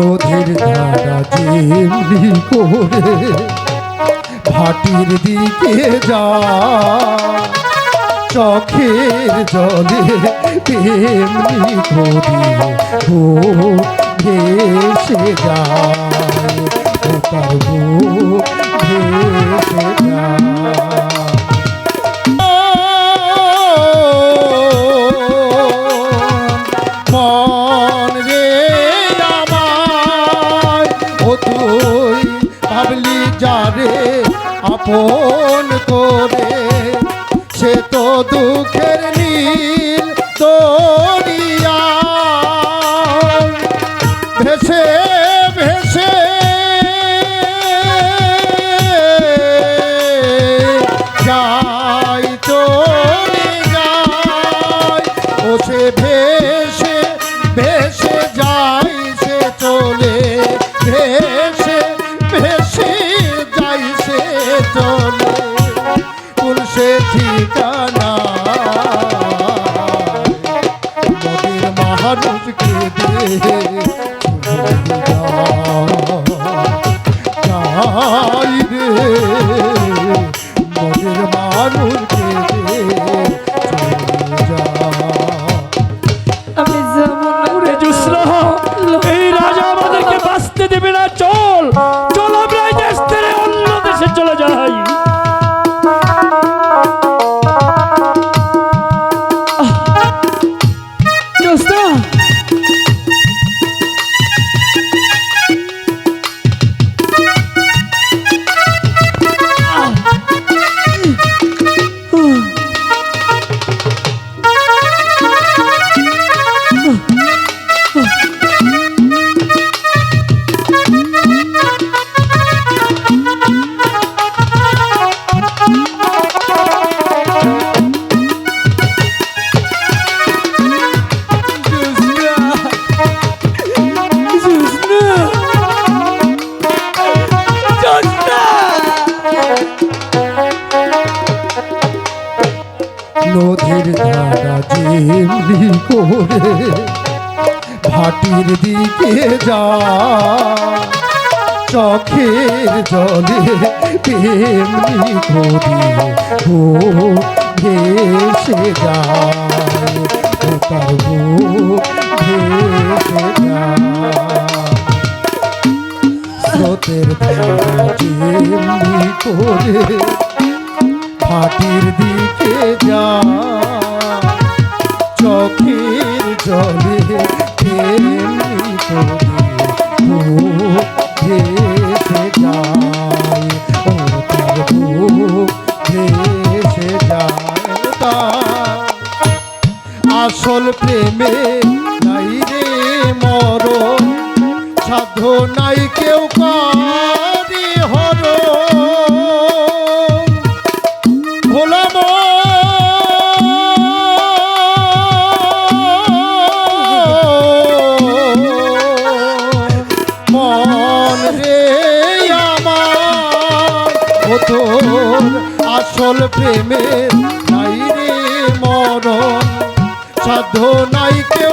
রোধের ধারা তেমনি করে ভাটির দিকে যা। চোখের জলে তেমনি করে ও ভেসে যায়। তার ভাবলি যারে আপন করে সে তো দুঃখের নিয়ে তাই ধরে ভাটির দিকে যা চোখের জলে তেমনি করি ও ভেসে যায়। আসল প্রেমে নাই রে মর সাধ নাই কেউ পারে হর আসল প্রেমে নাই রে মরণ। সাধু নাই কেউ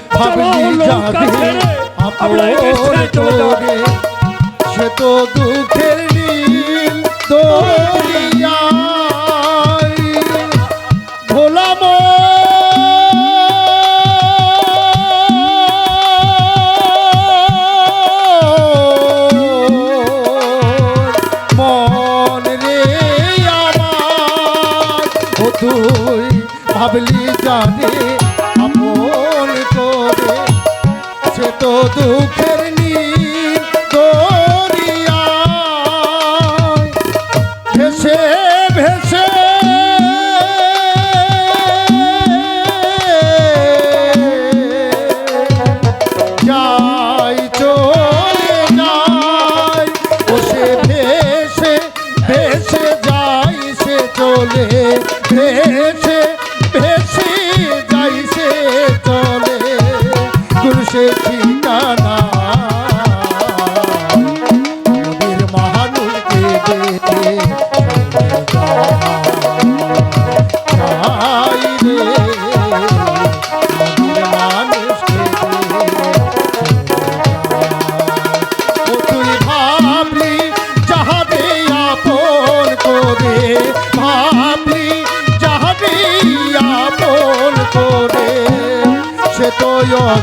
আমরা ছেড়ে চলে সে তো দুঃখের নীল মন। ও তুই ভাবলি জানে আপন করে সে তো দুঃখের নীল দরিয়ায় ভেসে ভেসে। ভেসে ভেসে সে চলে। ভেসে সে ঠিকানা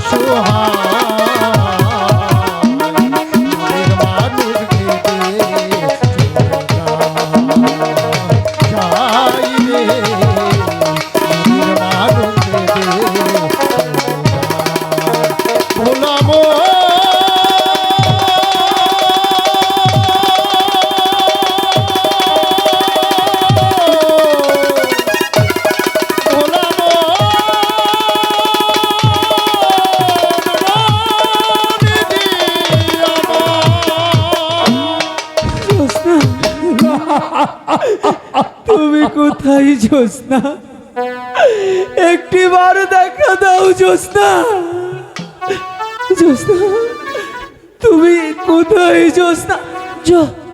সে তো কোথায় জোসনা একটি বার দেখা দাও জ্যোৎস্না। জ্যোৎস্না তুমি কোথায় জ্যোৎস্না? জ-